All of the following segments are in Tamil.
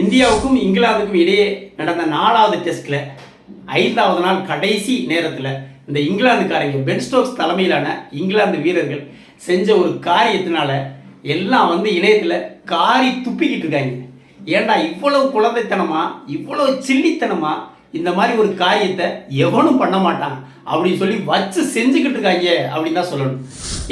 இந்தியாவுக்கும் இங்கிலாந்துக்கும் இடையே நடந்த நாலாவது டெஸ்ட்டில் ஐந்தாவது நாள் கடைசி நேரத்தில் இந்த இங்கிலாந்துக்காரங்க பென் ஸ்டோக்ஸ் தலைமையிலான இங்கிலாந்து வீரர்கள் செஞ்ச ஒரு காரியத்தினால எல்லாம் வந்து இணையத்தில் காரி துப்பிக்கிட்டு இருக்காங்க. ஏன்டா இவ்வளவு குழந்தைத்தனமா இவ்வளவு சில்லித்தனமா இந்த மாதிரி ஒரு காரியத்தை எவனும் பண்ண மாட்டான் அப்படின்னு சொல்லி வச்சு செஞ்சுக்கிட்டு இருக்காங்க அப்படின்னு தான் சொல்லணும்.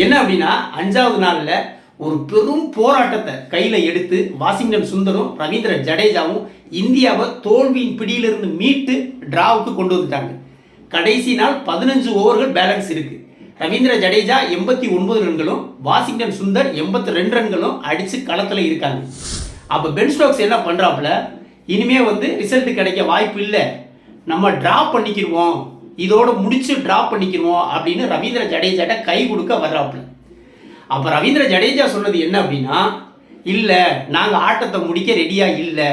என்ன அப்படின்னா அஞ்சாவது நாளில் ஒரு பெரும் போராட்டத்தை கையில் எடுத்து வாஷிங்டன் சுந்தரும் ரவீந்திர ஜடேஜாவும் இந்தியாவை தோல்வியின் பிடியிலிருந்து மீட்டு டிராவுக்கு கொண்டு வந்துட்டாங்க. கடைசி நாள் பதினஞ்சு ஓவர்கள் பேலன்ஸ் இருக்கு. ரவீந்திர ஜடேஜா எண்பத்தி ஒன்பது ரன்களும் வாஷிங்டன் சுந்தர் எண்பத்தி ரெண்டு ரன்களும் அடிச்சு களத்தில் இருக்காங்க. அப்போ பென் ஸ்டோக்ஸ் என்ன பண்ணுறாப்புல இனிமே வந்து ரிசல்ட் கிடைக்க வாய்ப்பு இல்லை. நம்ம ட்ரா பண்ணிக்கிடுவோம் இதோட முடிச்சு ட்ரா பண்ணிக்கிடுவோம் அப்படின்னு ரவீந்திர ஜடேஜாட்ட கை கொடுக்க வர்றாப்புல. அப்போ ரவீந்திர ஜடேஜா சொன்னது என்ன அப்படின்னா இல்லை நாங்கள் ஆட்டத்தை முடிக்க ரெடியாக இல்லை.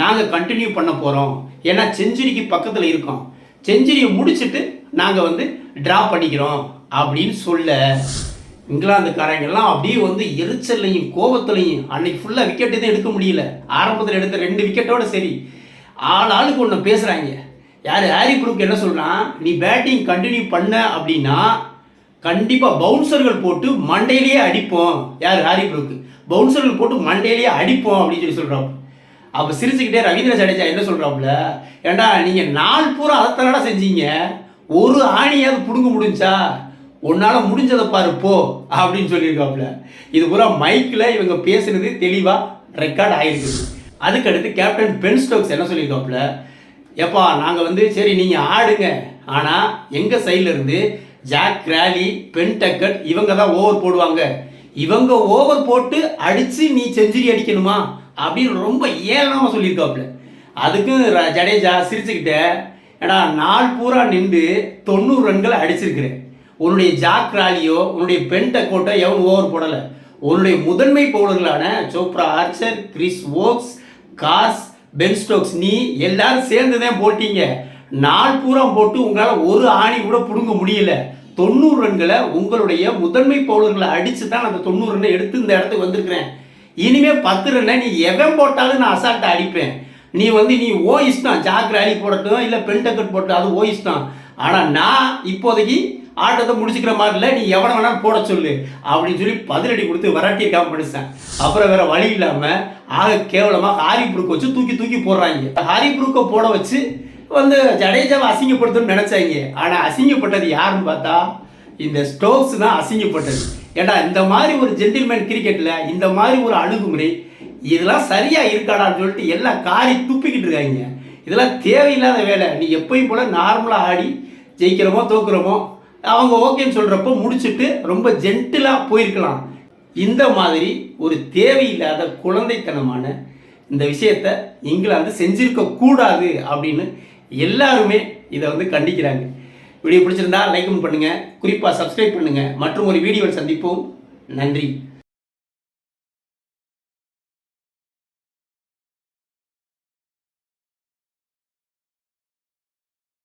நாங்கள் கண்டினியூ பண்ண போகிறோம் ஏன்னா செஞ்சுரிக்கு பக்கத்தில் இருக்கோம். செஞ்சுரியை முடிச்சுட்டு நாங்கள் வந்து ட்ரா பண்ணிக்கிறோம் அப்படின்னு சொல்ல இங்கிலாந்துக்காரங்கெல்லாம் அப்படியே வந்து எரிச்சல்லையும் கோபத்துலையும் அன்னைக்கு ஃபுல்லாக விக்கெட் எதுவும் எடுக்க முடியல. ஆரம்பத்தில் எடுத்த ரெண்டு விக்கெட்டோட சரி. ஆள் ஆளுக்கு ஒன்று பேசுகிறாங்க யார்? ஹாரி ப்ரூக் என்ன சொல்கிறான் நீ பேட்டிங் கண்டினியூ பண்ண அப்படின்னா கண்டிப்பாக பவுன்சர்கள் போட்டு மண்டையிலேயே அடிப்போம். யார்? ஹாரி ப்ரூக்கு பவுன்சர்கள் போட்டு மண்டையிலேயே அடிப்போம் அப்படின்னு சொல்லி சொல்கிறான் அப்போ சிரிச்சுக்கிட்டே ரவீந்திர ஜடேஜா என்ன சொல்கிறாப்புல ஏண்டா நீங்கள் நாள் பூரா அதைத்தானடா செஞ்சீங்க. ஒரு ஆணியாவது பிடுங்க முடிஞ்சா உன்னால் முடிஞ்சதை பாரு போ அப்படின்னு சொல்லியிருக்காப்புல இது பூரா மைக்கில் இவங்க பேசுனது தெளிவாக ரெக்கார்ட் ஆகிருக்குது அதுக்கடுத்து கேப்டன் பென் ஸ்டோக்ஸ் என்ன சொல்லியிருக்காப்புல எப்பா நாங்கள் வந்து சரி நீங்கள் ஆடுங்க. ஆனால் எங்கள் சைடில் இருந்து ஜாக் கிராலி பென் டக்கட் இவங்க தான் ஓவர் போடுவாங்க. இவங்க ஓவர் போட்டு அடித்து நீ செஞ்சுரி அடிக்கணுமா? அப்படின்னு ரொம்ப ஏளனமாக சொல்லியிருக்காப்புல. அதுக்கும் ஜடேஜா சிரிச்சுக்கிட்ட ஏடா நாள் பூரா நின்று தொண்ணூறு ரன்கள் அடிச்சிருக்கிறேன். உன்னுடைய ஜாக் ராலியோ உன்னுடைய பென் டக்கோட்டோ எவன் ஓவர் போடலை. உன்னுடைய முதன்மை பவுலர்களான சோப்ரா ஆர்ச்சர் கிறிஸ் ஓக்ஸ் காஸ் பென் ஸ்டோக்ஸ் நீ எல்லாரும் சேர்ந்து தான் போட்டீங்க. நாள் பூரா போட்டு உங்களால் ஒரு ஆணி கூட பிடுங்க முடியல. தொண்ணூறு ரன்களை உங்களுடைய முதன்மை பவுலர்களை அடித்து தான் அந்த தொண்ணூறு ரன்னை எடுத்து இந்த இடத்துக்கு வந்திருக்கிறேன். இனிமே பத்து ரன்னை நீ எவன் போட்டாலும் நான் அசால்ட்டை அடிப்பேன். நீ வந்து நீ ஓ இஷ்டம் ஜாக் போடட்டும் இல்லை பென்டக்கட் போட்டு அது ஓ இஷ்டம் ஆனால் நான் இப்போதைக்கு ஆட்டத்தை முடிச்சுக்கிற மாதிரி இல்லை நீ எவனை வேணாலும் போட சொல்லு அப்படின்னு சொல்லி பதிலடி கொடுத்து விரட்டியிருக்காம படிச்சேன் அப்புறம் வேற வழி இல்லாமல் ஆக கேவலமாக ஹாரி புருக்கை வச்சு தூக்கி தூக்கி போடுறாங்க. ஹாரி ப்ரூக்கை போட வச்சு வந்து ஜடேஜாவை அசிங்கப்படுத்தணும்னு நினைச்சாங்க. ஆனால் அசிங்கப்பட்டது யாருன்னு பார்த்தா இந்த ஸ்டோக்ஸ் தான் அசிங்கப்பட்டது. ஏண்டா இந்த மாதிரி ஒரு ஜென்டில்மேன் கிரிக்கெட்டில் இந்த மாதிரி ஒரு அணுகுமுறை இதெல்லாம் சரியாக இருக்காடான்னு சொல்லிட்டு எல்லாம் காரி துப்பிக்கிட்டு இருக்காங்க. இதெல்லாம் தேவையில்லாத வேலை. நீ எப்பயும் போல் நார்மலாக ஆடி ஜெயிக்கிறோமோ தோக்குறோமோ அவங்க ஓகேன்னு சொல்கிறப்போ முடிச்சுட்டு ரொம்ப ஜென்டிலாக போயிருக்கலாம். இந்த மாதிரி ஒரு தேவையில்லாத குழந்தைத்தனமான இந்த விஷயத்த இங்கிலாந்து செஞ்சிருக்க கூடாது அப்படின்னு எல்லாருமே இதை வந்து கண்டிக்கிறாங்க. வீடியோ பிடிச்சிருந்தா லைக் பண்ணுங்கள் குறிப்பாக சப்ஸ்கிரைப் பண்ணுங்கள் மற்றும் ஒரு வீடியோவில் சந்திப்போம். நன்றி.